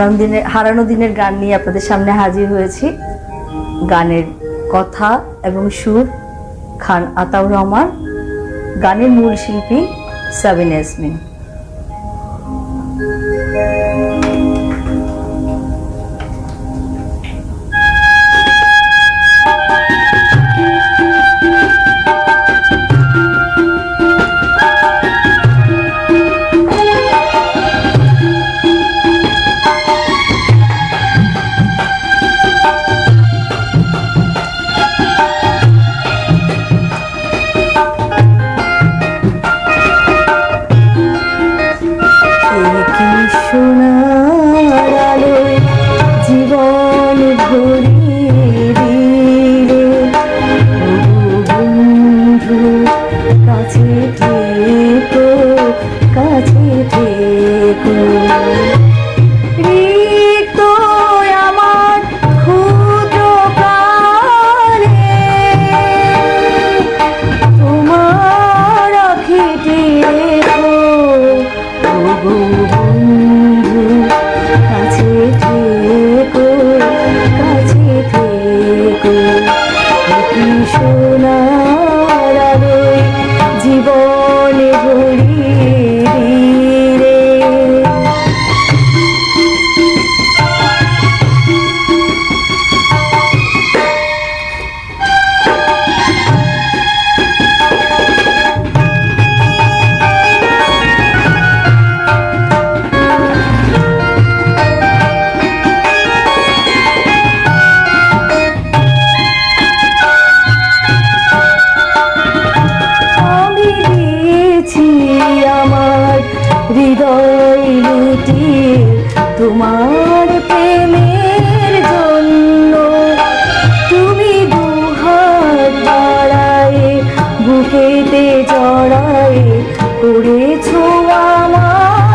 হারানো দিনের হারানো দিনের গান নিয়ে আপনাদের সামনে হাজির হয়েছি। গানের কথা এবং সুর খান আতাউর রহমান, গানের মূল শিল্পী সাবিন ইয়াসমিন। তোমার প্রেমের জন্য তুমি দুহাত বাড়ায় বুকেতে জড়ায় করেছ আমার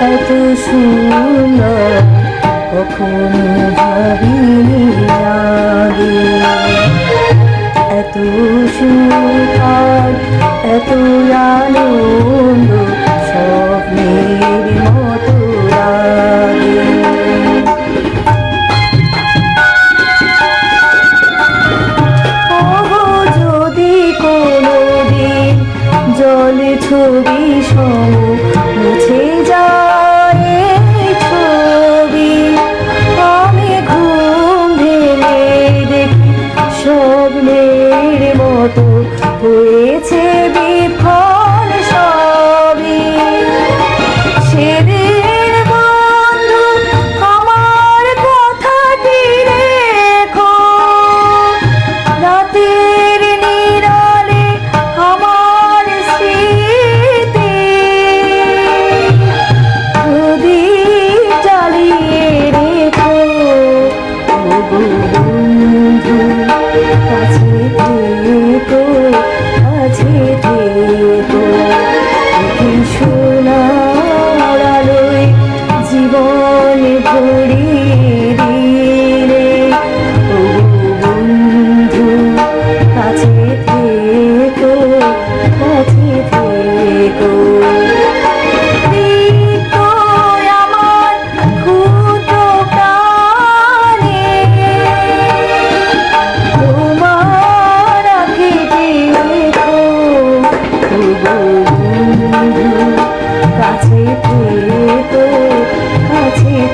এত সুন্দর, কখনো ভাবিনি আগে। এত সুখ আর এত আনন্দ স্বপ্নের মতো যদি কোনোদিন জলে ছবি সম মুছে যায় স্বপ্নের মতো হয়েছে।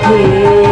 Yeah.